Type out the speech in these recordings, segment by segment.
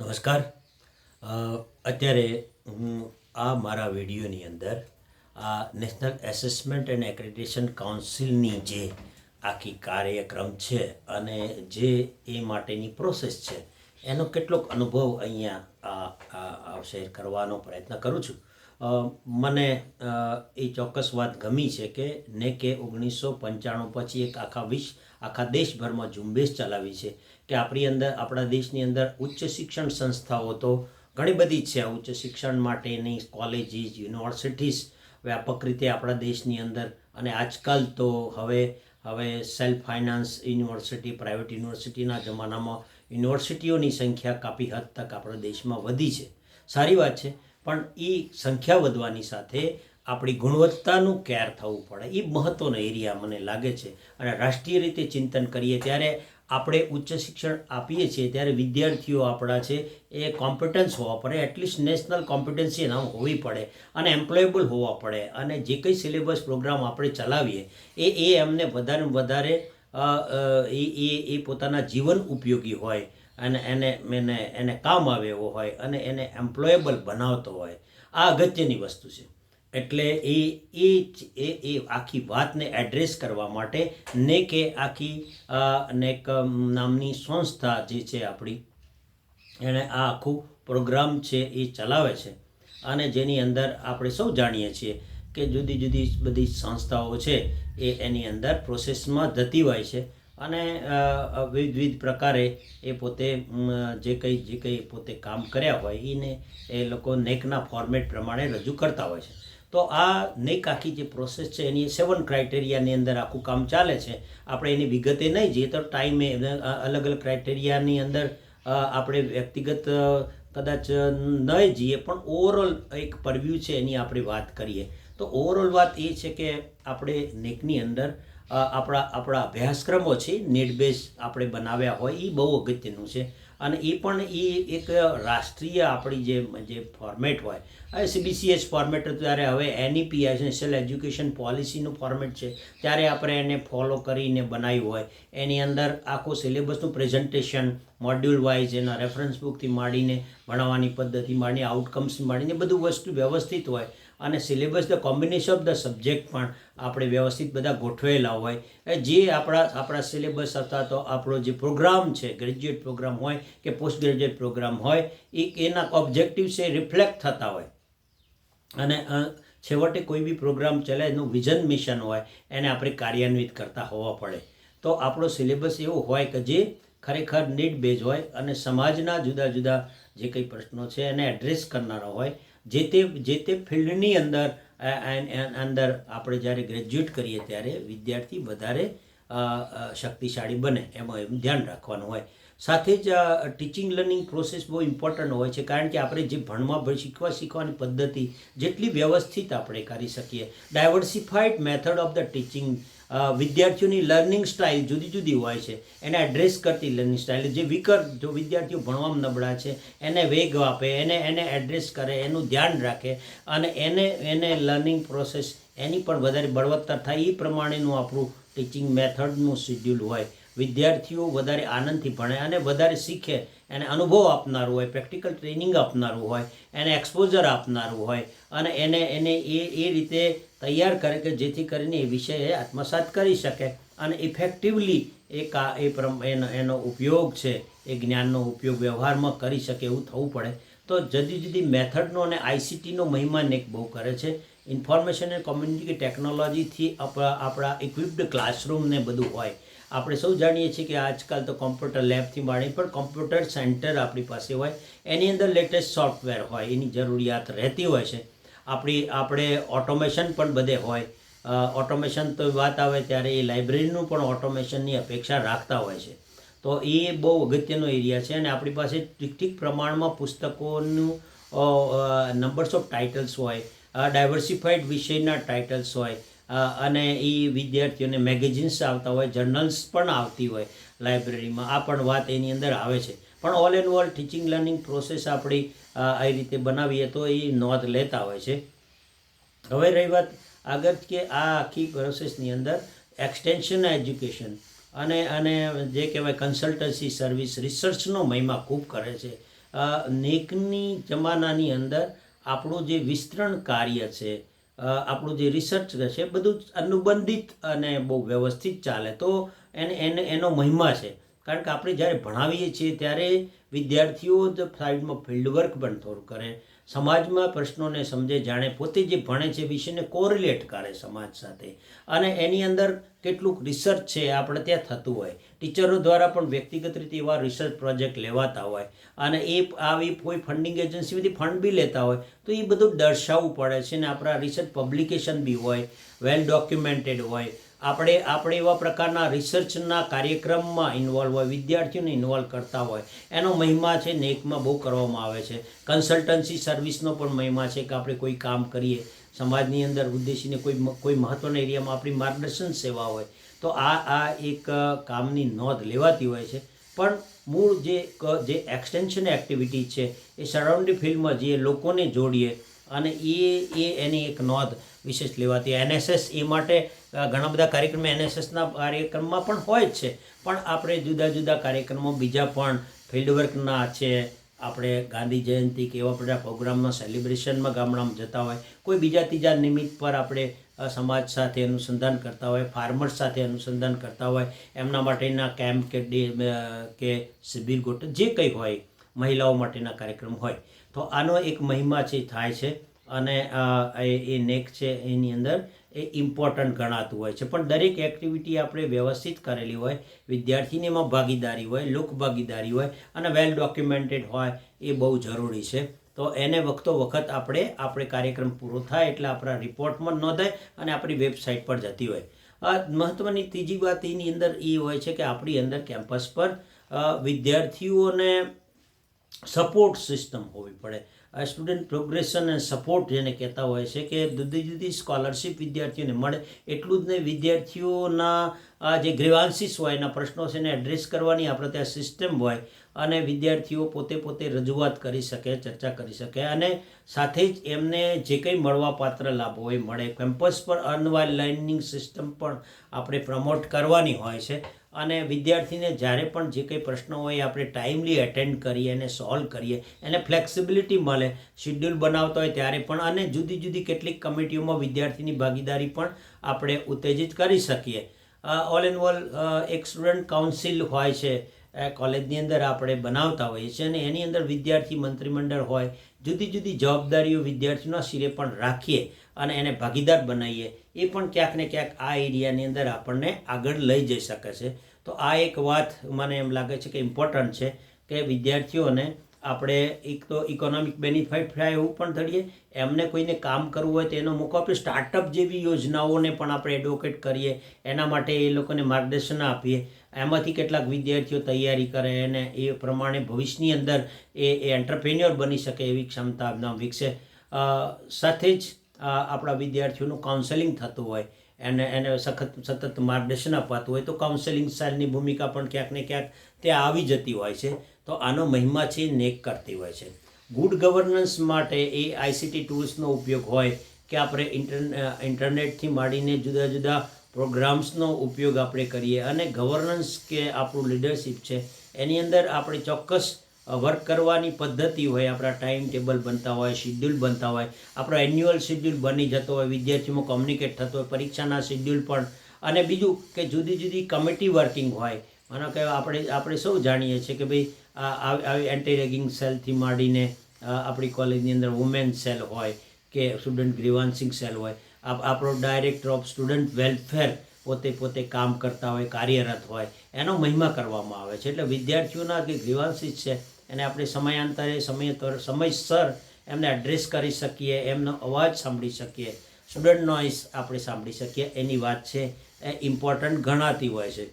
નમસ્કાર. અત્યારે હું આ મારા વિડીયોની અંદર આ નેશનલ એસેસમેન્ટ એન્ડ એક્રેડિટેશન કાઉન્સિલની જે આખી કાર્યક્રમ છે અને જે એ માટેની પ્રોસેસ છે, એનો કેટલોક અનુભવ અહીંયા આ શેર કરવાનો પ્રયત્ન કરું છું. મને એ ચોક્કસ વાત ગમી છે કે ને કે ઓગણીસો પંચાણું પછી એક આખા વિશ્વ આખા દેશભરમાં ઝુંબેશ ચલાવી છે કે આપણી અંદર, આપણા દેશની અંદર ઉચ્ચ શિક્ષણ સંસ્થાઓ તો ઘણી બધી જ છે. ઉચ્ચ શિક્ષણ માટેની કોલેજીસ યુનિવર્સિટીઝ વ્યાપક રીતે આપણા દેશની અંદર અને આજકાલ તો હવે હવે સેલ્ફ ફાઇનાન્સ યુનિવર્સિટી, પ્રાઇવેટ યુનિવર્સિટીના જમાનામાં યુનિવર્સિટીઓની સંખ્યા કાફી હદ તક આપણા દેશમાં વધી છે. સારી વાત છે. પણ એ સંખ્યા વધવાની સાથે આપણી ગુણવત્તાનું કેર થવું પડે. એ મહત્ત્વનો એરિયા મને લાગે છે. અને રાષ્ટ્રીય રીતે ચિંતન કરીએ ત્યારે આપણે ઉચ્ચ શિક્ષણ આપીએ છીએ ત્યારે વિદ્યાર્થીઓ આપણા છે એ કોમ્પિટન્સ હોવા પડે. એટલીસ્ટ નેશનલ કોમ્પિટન્સી એના હોવી પડે અને એમ્પ્લોયેબલ હોવા પડે. અને જે કંઈ સિલેબસ પ્રોગ્રામ આપણે ચલાવીએ, એ એ એમને વધારે વધારે એ એ પોતાના જીવન ઉપયોગી હોય. અને એને એને એને કામ આવે એવો હોય અને એને એમ્પ્લોયેબલ બનાવતો હોય. આ અગત્યની વસ્તુ છે. એટલે એ એ એ એ આખી વાતને એડ્રેસ કરવા માટે ને કે આખી નેક નામની સંસ્થા જે છે આપણી એણે આ આખું પ્રોગ્રામ છે એ ચલાવે છે. અને જેની અંદર આપણે સૌ જાણીએ છીએ કે જુદી જુદી બધી સંસ્થાઓ છે એ એની અંદર પ્રોસેસમાં જતી હોય છે. અને વિવિધ પ્રકારે એ પોતે જે કંઈ જે કંઈ પોતે કામ કર્યા હોય એને એ લોકો નેકના ફોર્મેટ પ્રમાણે રજૂ કરતા હોય છે. તો આ નેક આખી જે પ્રોસેસ છે, એની સેવન ક્રાઇટેરિયાની અંદર આખું કામ ચાલે છે. આપણે એની વિગતે નહીં જઈએ, તો ટાઈમે અલગ અલગ ક્રાઇટેરિયાની અંદર આપણે વ્યક્તિગત કદાચ ન જઈએ, પણ ઓવરઓલ એક પરવ્યૂ છે એની આપણે વાત કરીએ. તો ઓવરઓલ વાત એ છે કે આપણે નેકની અંદર આપણા આપણા અભ્યાસક્રમો છે નીડ બેઝ આપણે બનાવ્યા હોય એ બહુ અગત્યનું છે. અને એ પણ એ એક રાષ્ટ્રીય આપણી જે જે ફોર્મેટ હોય. હવે સીબીસીએસ ફોર્મેટ હતું ત્યારે હવે એનઈપી નેશનલ એજ્યુકેશન પોલિસીનું ફોર્મેટ છે. ત્યારે આપણે એને ફોલો કરીને બનાવ્યું હોય. એની અંદર આખો સિલેબસનું પ્રેઝન્ટેશન મોડ્યુલ વાઇઝ એના રેફરન્સ બુકથી માંડીને ભણાવવાની પદ્ધતિ માંડીને આઉટકમ્સથી માંડીને બધું વસ્તુ વ્યવસ્થિત હોય. અને syllabus the combination of the subject પણ આપણે વ્યવસ્થિત બધા ગોઠવેલા હોય. જે આપણા આપણા સિલેબસ અથવા તો આપણો જે પ્રોગ્રામ છે ગ્રેજ્યુએટ પ્રોગ્રામ હોય કે પોસ્ટ ગ્રેજ્યુએટ પ્રોગ્રામ હોય, એ એના ઓબ્જેક્ટિવ્સ એ રિફ્લેક્ટ થતા હોય. અને છેવટે કોઈ બી પ્રોગ્રામ ચાલે, એનું વિઝન મિશન હોય, એને આપણે કાર્યાન્વિત કરતા હોવા પડે. તો આપણો સિલેબસ એવો હોય કે જે ખરેખર નીડ બેઝ હોય અને સમાજના જુદા જુદા જે કંઈ પ્રશ્નો છે એને એડ્રેસ કરનારો હોય જે તે જે તે ફિલ્ડની અંદર અંદર આપણે જ્યારે ગ્રેજ્યુએટ કરીએ ત્યારે વિદ્યાર્થી વધારે શક્તિશાળી બને, એમાં એમ ધ્યાન રાખવાનું હોય. સાથે જ ટીચિંગ લર્નિંગ પ્રોસેસ બહુ ઇમ્પોર્ટન્ટ હોય છે, કારણ કે આપણે જે ભણવા ભણ- શીખવા, શીખવાની પદ્ધતિ જેટલી વ્યવસ્થિત આપણે કરી શકીએ. Diversified method of the teaching વિદ્યાર્થીઓની લર્નિંગ સ્ટાઇલ જુદી જુદી હોય છે. એને એડ્રેસ કરતી લર્નિંગ સ્ટાઇલ જે વિકર જો વિદ્યાર્થીઓ ભણવામાં નબળા છે, એને વેગ આપે, એને એને એડ્રેસ કરે, એનું ધ્યાન રાખે અને એને એને લર્નિંગ પ્રોસેસ એની પણ વધારે બળવત્તર થાય એ પ્રમાણેનું આપણું ટીચિંગ મેથડનું શિડ્યુલ હોય. વિદ્યાર્થીઓ વધારે આનંદથી ભણે અને વધારે શીખે, એને અનુભવ આપનારું હોય પ્રેક્ટિકલ ટ્રેનિંગ આપનારું હોય, એને એક્સપોઝર આપનારું હોય અને એને એને એ એ રીતે તૈયાર કરે કે જેથી કરીને એ વિષય આત્મસાત કરી શકે અને ઇફેક્ટિવલી એ કા એ એનો એનો ઉપયોગ છે, એ જ્ઞાનનો ઉપયોગ વ્યવહારમાં કરી શકે એવું થવું પડે. તો જુદી જુદી મેથડનો અને આઈસીટીનો મહિમા નેક બહુ કરે છે. ઇન્ફોર્મેશન એન્ડ કોમ્યુનિટી ટેકનોલોજીથી આપણા આપણા ઇક્વિપ્ડ ક્લાસરૂમને બધું હોય. આપણે સૌ જાણીએ છીએ કે આજકાલ તો કોમ્પ્યુટર લેબથી માંડી પણ કોમ્પ્યુટર સેન્ટર આપણી પાસે હોય. એની અંદર લેટેસ્ટ સોફ્ટવેર હોય, એની જરૂરિયાત રહેતી હોય છે. આપણી, આપણે ઓટોમેશન પણ બધે હોય. ઓટોમેશન તો વાત આવે ત્યારે એ લાઇબ્રેરીનું પણ ઓટોમેશનની અપેક્ષા રાખતા હોય છે. તો એ બહુ અગત્યનો એરિયા છે અને આપણી પાસે ઠીક ઠીક પ્રમાણમાં પુસ્તકોનું નંબર્સ ઓફ ટાઇટલ્સ હોય ડાયવર્સિફાઈડ વિષયના ટાઇટલ્સ હોય અને એ વિદ્યાર્થીઓને મેગેઝિન્સ આવતા હોય જર્નલ્સ પણ આવતી હોય લાઇબ્રેરીમાં આ પણ વાત એની અંદર આવે છે. પણ all and all teaching learning process આપણી આ રીતે બનાવીએ તો એ નોંધ લેતા હોય છે. હવે રહી વાત આગળ કે આ આખી પ્રોસેસની અંદર એક્સટેન્શન એજ્યુકેશન અને અને જે કહેવાય કન્સલ્ટન્સી સર્વિસ રિસર્ચનો મહિમા ખૂબ કરે છે. નેકની જમાનાની અંદર આપણું જે વિસ્તરણ કાર્ય છે આપણું જે રિસર્ચ છે બધું અનુબંધિત અને બહુ વ્યવસ્થિત ચાલે. તો એને એને, એનો મહિમા છે. કારણ કે આપણે જ્યારે ભણાવીએ છીએ ત્યારે વિદ્યાર્થીઓ સાઈડમાં ફિલ્ડવર્ક પણ થોડું કરે. સમાજમાં પ્રશ્નોને સમજે, જાણે પોતે જે ભણે છે વિષયને કોરિલેટ કરે સમાજ સાથે. અને એની અંદર કેટલુંક રિસર્ચ છે આપણે ત્યાં થતું હોય. ટીચરો દ્વારા પણ વ્યક્તિગત રીતે એવા રિસર્ચ પ્રોજેક્ટ લેવાતા હોય અને એ આવી કોઈ ફંડિંગ એજન્સીમાંથી ફંડ બી લેતા હોય તો એ બધું દર્શાવવું પડે છે ને આપણા રિસર્ચ પબ્લિકેશન બી હોય વેલ ડોક્યુમેન્ટેડ હોય. આપણે આપણે એવા પ્રકારના રિસર્ચના કાર્યક્રમમાં ઇન્વોલ્વ હોય, વિદ્યાર્થીઓને ઇન્વોલ્વ કરતા હોય. એનો મહિમા છે નેકમાં બહુ કરવામાં આવે છે. કન્સલ્ટન્સી સર્વિસનો પણ મહિમા છે કે આપણે કોઈ કામ કરીએ. સમાજની અંદર ઉદ્દેશીને કોઈ કોઈ મહત્ત્વના એરિયામાં આપણી માર્ગદર્શન સેવા હોય. તો આ આ એક કામની નોંધ લેવાતી હોય છે. પણ મૂળ જે જે એક્સટેન્શન એક્ટિવિટી છે, એ સરાઉન્ડિંગ ફિલ્ડમાં જે લોકોને જોડીએ અને એ એ એની એક નોંધ વિશેષ લેવાતી એનએસએસ એ માટે ઘણા બધા કાર્યક્રમ એનએસએસના કાર્યક્રમમાં પણ હોય જ છે. પણ આપણે જુદા જુદા કાર્યક્રમો, બીજા પણ ફિલ્ડવર્કના છે. આપણે ગાંધી જયંતિ કે એવા બધા પ્રોગ્રામના સેલિબ્રેશનમાં ગામડામાં જતા હોય. કોઈ બીજા ત્રીજા નિમિત્ત પર આપણે સમાજ સાથે અનુસંધાન કરતા હોય ફાર્મર્સ સાથે અનુસંધાન કરતા હોય, એમના માટેના કેમ્પ કે કે શિબિર ગોઠ, જે કંઈ હોય, મહિલાઓ માટેના કાર્યક્રમ હોય. તો આનો એક મહિમા છે, થાય છે. અને એ નેક છે, એની અંદર એ ઇમ્પોર્ટન્ટ ગણાતું હોય છે. પણ દરેક એક્ટિવિટી આપણે વ્યવસ્થિત કરેલી હોય, વિદ્યાર્થીની એમાં ભાગીદારી હોય લોક ભાગીદારી હોય, અને વેલ ડોક્યુમેન્ટેડ હોય, એ બહુ જરૂરી છે. તો એને વખતો વખત આપણે આપણે કાર્યક્રમ પૂરો થાય એટલે આપણા રિપોર્ટમાં નોંધાય અને આપણી વેબસાઇટ પર જતી હોય. આ મહત્ત્વની ત્રીજી વાત એની અંદર એ હોય છે કે આપણી અંદર કેમ્પસ પર વિદ્યાર્થીઓને સપોર્ટ સિસ્ટમ હોવી પડે. સ્ટુડન્ટ પ્રોગ્રેશન અને સપોર્ટ જેને કહેતા હોય છે કે જુદી જુદી સ્કોલરશિપ વિદ્યાર્થીઓને મળે એટલું જ નહીં, વિદ્યાર્થીઓના જે ગ્રીવાન્સીસ હોય, એના પ્રશ્નો છે એને એડ્રેસ કરવાની આપણે ત્યાં સિસ્ટમ હોય. અને વિદ્યાર્થીઓ પોતે પોતે રજૂઆત કરી શકે, ચર્ચા કરી શકે અને સાથે જ એમને જે કંઈ મળવાપાત્ર લાભો હોય મળે. કેમ્પસ પર અનવાઇલ લર્નિંગ સિસ્ટમ પણ આપણે પ્રમોટ કરવાની હોય છે અને વિદ્યાર્થીને જ્યારે પણ જે કંઈ પ્રશ્નો હોય આપણે ટાઈમલી એટેન્ડ કરીએ એને સોલ્વ કરીએ, એને ફ્લેક્સિબિલિટી મળે. શિડ્યુલ બનાવતા હોય ત્યારે પણ અને જુદી જુદી કેટલીક કમિટીઓમાં વિદ્યાર્થીની ભાગીદારી પણ આપણે ઉત્તેજિત કરી શકીએ. ઓલ ઇન ઓલ એક સ્ટુડન્ટ કાઉન્સિલ હોય છે. કોલેજની અંદર આપણે બનાવતા હોઈએ છીએ અને એની અંદર વિદ્યાર્થી મંત્રીમંડળ હોય, જુદી જુદી જવાબદારીઓ વિદ્યાર્થીઓના શિરે પણ રાખીએ અને એને ભાગીદાર બનાવીએ, એ પણ ક્યાંક ને ક્યાંક આ એરિયાની અંદર આપણને આગળ લઈ જઈ શકે છે. તો આ એક વાત મને એમ લાગે છે કે ઇમ્પોર્ટન્ટ છે કે વિદ્યાર્થીઓને આપણે એક તો ઇકોનોમિક બેનિફિટ થાય એવું પણ ધરીએ, એમને કોઈને કામ કરવું હોય તો એનો મોકો આપીએ સ્ટાર્ટઅપ જેવી યોજનાઓને પણ આપણે એડવોકેટ કરીએ, એના માટે એ લોકોને માર્ગદર્શન આપીએ એમાંથી કેટલાક વિદ્યાર્થીઓ તૈયારી કરે અને એ પ્રમાણે ભવિષ્યની અંદર એ એ એન્ટરપ્રેન્યોર બની શકે એવી ક્ષમતા એમના વિકસે. સાથે જ આપણા વિદ્યાર્થીઓનું કાઉન્સેલિંગ થતું હોય એને એને સખત, સતત માર્ગદર્શન અપાતું હોય તો કાઉન્સેલિંગ સાલની ભૂમિકા પણ ક્યાંક ને ક્યાંક ત્યાં આવી જતી હોય છે. તો આનો મહિમા છે નેક કરતી હોય છે. ગુડ ગવર્નન્સ માટે એ આઈસીટી ટૂલ્સનો ઉપયોગ હોય કે આપણે ઇન્ટર ઇન્ટરનેટથી માંડીને જુદા જુદા પ્રોગ્રામ્સનો ઉપયોગ આપણે કરીએ અને ગવર્નન્સ કે આપણું લીડરશિપ છે, એની અંદર આપણે ચોક્કસ વર્ક કરવાની પદ્ધતિ હોય, આપણા ટાઈમ ટેબલ બનતા હોય, શિડ્યુલ બનતા હોય, આપણો એન્યુઅલ શિડ્યુલ બની જતો હોય, વિદ્યાર્થીઓમાં કોમ્યુનિકેટ થતો હોય, પરીક્ષાના શિડ્યુલ પણ, અને બીજું કે જુદી જુદી કમિટી વર્કિંગ હોય, માનો કે આપણે આપણે સૌ જાણીએ છીએ કે ભાઈ આવી એન્ટી રેગિંગ સેલથી માંડીને આપણી કોલેજની અંદર વુમેન સેલ હોય કે સ્ટુડન્ટ ગ્રીવાન્સિંગ સેલ હોય. આપ આપણો ડાયરેક્ટર ઓફ સ્ટુડન્ટ વેલફેર પોતે પોતે કામ કરતા હોય, કાર્યરત હોય, એનો મહિમા કરવામાં આવે છે. એટલે વિદ્યાર્થીઓના જે ગ્રીવાન્સીસ છે, એને આપણે સમયાંતરે સમય સમયસર એમને એડ્રેસ કરી શકીએ, એમનો અવાજ સાંભળી શકીએ. સ્ટુડન્ટ નોઇસ આપણે સાંભળી શકીએ. એની વાત છે, એ ઇમ્પોર્ટન્ટ ગણાતી હોય છે.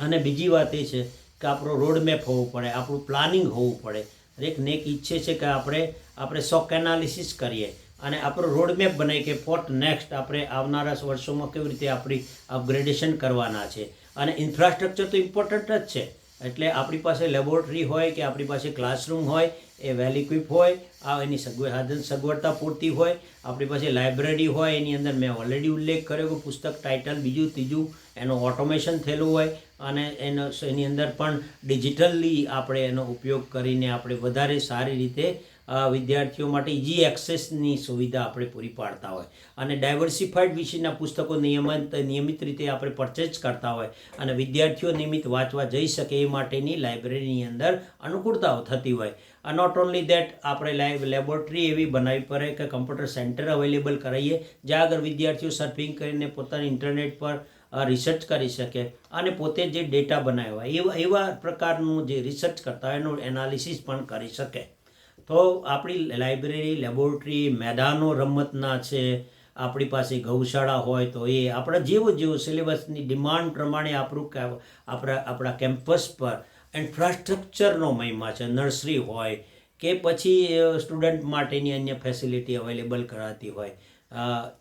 અને બીજી વાત એ છે કે આપણો રોડ મેપ હોવું પડે, આપણું પ્લાનિંગ હોવું પડે. દરેક નેક ઈચ્છે છે કે આપણે આપણે શોક એનાલિસિસ કરીએ અને આપણો રોડમેપ બનાવી કે ફોર્ટ નેક્સ્ટ આપણે આવનારા વર્ષોમાં કેવી રીતે આપણી અપગ્રેડેશન કરવાના છે. અને ઇન્ફ્રાસ્ટ્રક્ચર તો ઇમ્પોર્ટન્ટ જ છે. એટલે આપણી પાસે લેબોરેટરી હોય કે આપણી પાસે ક્લાસરૂમ હોય, એ વેલ ઇક્વિપ હોય, આ એની સગવડ સાધન સગવડતા પૂરતી હોય, આપણી પાસે લાઇબ્રેરી હોય, એની અંદર મેં ઓલરેડી ઉલ્લેખ કર્યો કે પુસ્તક ટાઇટલ બીજું, ત્રીજું એનું ઓટોમેશન થયેલું હોય અને એનો એની અંદર પણ ડિજિટલી આપણે એનો ઉપયોગ કરીને આપણે વધારે સારી રીતે વિદ્યાર્થીઓ માટે ઇઝી એક્સેસની સુવિધા આપણે પૂરી પાડતા હોય. અને ડાયવર્સિફાઈડ વિષયના પુસ્તકો નિયમિત નિયમિત રીતે આપણે પરચેજ કરતા હોય અને વિદ્યાર્થીઓ નિયમિત વાંચવા જઈ શકે એ માટેની લાઇબ્રેરીની અંદર અનુકૂળતાઓ થતી હોય. નોટ ઓનલી દેટ આપણે લાઇવ લેબોરેટરી એવી બનાવી પડે કે કમ્પ્યુટર સેન્ટર અવેલેબલ કરાવીએ જ્યાં આગળ વિદ્યાર્થીઓ સર્ફિંગ કરીને પોતાની ઇન્ટરનેટ પર રિસર્ચ કરી શકે અને પોતે જે ડેટા બનાવ્યા હોય, એવા એવા પ્રકારનું જે રિસર્ચ કરતા હોય, એનું એનાલિસિસ પણ કરી શકે. તો આપણી લાઇબ્રેરી લેબોરેટરી મેદાનો રમતના છે, આપણી પાસે ગૌશાળા હોય તો એ આપણા જેવો જેવો સિલેબસની ડિમાન્ડ પ્રમાણે આપણું આપણા આપણા કેમ્પસ પર ઇન્ફ્રાસ્ટ્રક્ચરનો મહિમા છે નર્સરી હોય કે પછી સ્ટુડન્ટ માટેની અન્ય ફેસિલિટી અવેલેબલ કરાતી હોય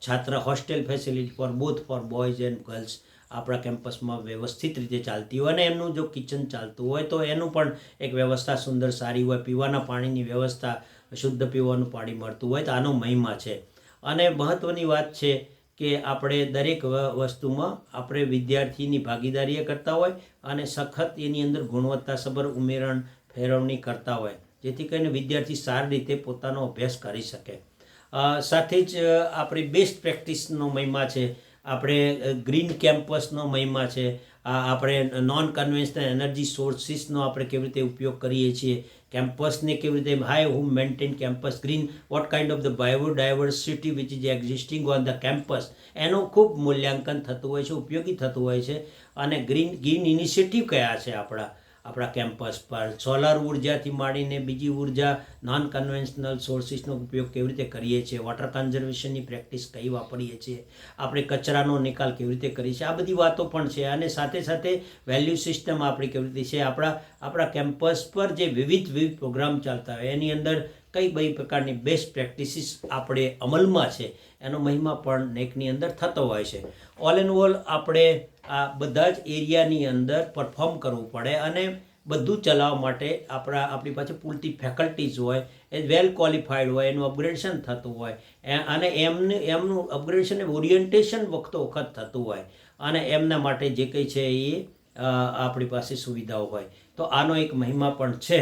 છાત્ર hostel facility for both for boys and girls આપણા કેમ્પસમાં વ્યવસ્થિત રીતે ચાલતી હોય અને એમનું જો કિચન ચાલતું હોય તો એનું પણ એક વ્યવસ્થા સુંદર સારી હોય. પીવાના પાણીની વ્યવસ્થા શુદ્ધ પીવાનું પાણી મળતું હોય તો આનો મહિમા છે. અને મહત્ત્વની વાત છે કે આપણે દરેક વસ્તુમાં આપણે વિદ્યાર્થીની ભાગીદારી કરતા હોય અને સખત એની અંદર ગુણવત્તાસભર ઉમેરણ, ફેરવણી કરતા હોય. જેથી કરીને વિદ્યાર્થી સારી રીતે પોતાનો અભ્યાસ કરી શકે. સાથે જ આપણી બેસ્ટ પ્રેક્ટિસનો મહિમા છે. આપણે ગ્રીન કેમ્પસનો મહિમા છે. આપણે નોન કન્વેન્શનલ એનર્જી સોર્સિસનો આપણે કેવી રીતે ઉપયોગ કરીએ છીએ. કેમ્પસને કેવી રીતે હાય હું maintain campus green what kind of the biodiversity which is existing on the campus એનું ખૂબ મૂલ્યાંકન થતું હોય છે, ઉપયોગી થતું હોય છે. અને ગ્રીન ગ્રીન ઇનિશિયેટિવ કયા છે આપણા? આપણા કેમ્પસ પર સોલાર ઉર્જાથી માંડીને બીજી ઊર્જા નોન કન્વેન્શનલ સોર્સિસનો ઉપયોગ કેવી રીતે કરીએ છીએ વોટર કન્ઝર્વેશનની પ્રેક્ટિસ કઈ વાપરીએ છીએ, આપણે કચરાનો નિકાલ કેવી રીતે કરીએ છીએ આ બધી વાતો પણ છે. અને સાથે સાથે વેલ્યુ સિસ્ટમ આપણી કેવી રીતે છે, આપણા આપણા કેમ્પસ પર જે વિવિધ વિવિધ પ્રોગ્રામ ચાલતા હોય, એની અંદર કઈ કઈ પ્રકારની બેસ્ટ પ્રેક્ટિસીસ આપણે અમલમાં છે? એનો મહિમા પણ નેકની અંદર થતો હોય છે. ઓલ એન્ડ ઓલ આપણે આ બધા જ એરિયાની અંદર પરફોર્મ કરવું પડે અને બધું ચલાવવા માટે આપણા આપણી પાસે પૂરતી ફેકલ્ટીઝ હોય, એ વેલ ક્વોલિફાઈડ હોય, એનું અપગ્રેડેશન થતું હોય અને એમને, એમનું અપગ્રેડેશન ઓરિએન્ટેશન વખતો વખત થતું હોય અને એમના માટે જે કંઈ છે એ આપણી પાસે સુવિધાઓ હોય. તો આનો એક મહિમા પણ છે.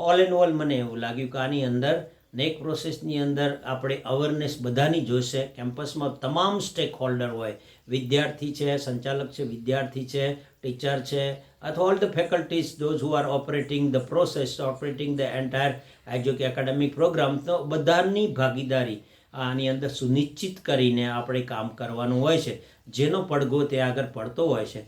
ઓલ એન્ડ ઓલ મને એવું લાગ્યું કે આની અંદર નેક પ્રોસેસની અંદર આપણે અવેરનેસ બધાની જોઈશે કેમ્પસમાં તમામ સ્ટેક હોલ્ડર હોય. વિદ્યાર્થી છે, સંચાલક છે, વિદ્યાર્થી છે ટીચર છે, અથવા all the faculties those who are operating the process operating the entire એજ્યુકે academic programme તો બધાની ભાગીદારી આની અંદર સુનિશ્ચિત કરીને આપણે કામ કરવાનું હોય છે. જેનો પડઘો ત્યાં આગળ પડતો હોય છે.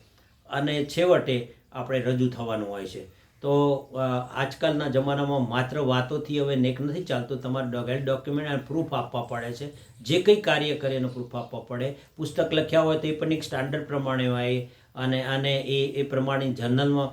અને છેવટે આપણે રજૂ થવાનું હોય છે. તો આજકાલના જમાનામાં માત્ર વાતોથી હવે નેક નથી ચાલતું. તમારે ડોગેલ ડોક્યુમેન્ટ અને પ્રૂફ આપવા પડે છે. જે કંઈ કાર્ય કરે એનું પ્રૂફ આપવા પડે. પુસ્તક લખ્યા હોય તો એ પણ એક સ્ટાન્ડર્ડ પ્રમાણે હોય. અને અને એ એ પ્રમાણે જર્નલમાં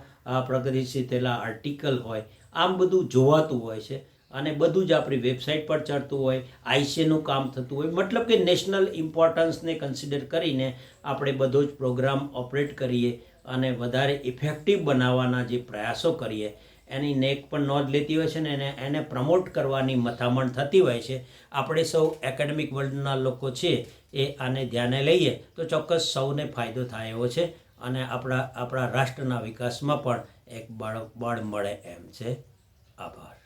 પ્રગતિશીલ થયેલા આર્ટિકલ હોય. આમ બધું જોવાતું હોય છે. અને બધું જ આપણી વેબસાઇટ પર ચડતું હોય. આઈસીએનું કામ થતું હોય. મતલબ કે નેશનલ ઇમ્પોર્ટન્સને કન્સિડર કરીને આપણે બધો જ પ્રોગ્રામ ઓપરેટ કરીએ. અને વધારે ઇફેક્ટિવ બનાવવાના જે પ્રયાસો કરીએ, એની નેક પણ નોંધ લેતી હોય છે ને એને એને પ્રમોટ કરવાની મથામણ થતી હોય છે. આપણે સૌ એકેડેમિક વર્લ્ડના લોકો છે એ આને ધ્યાને લઈએ તો ચોક્કસ સૌને ફાયદો થાય એવો છે અને આપણા આપણા રાષ્ટ્રના વિકાસમાં પણ એક બળ બળ મળે એમ છે. આભાર.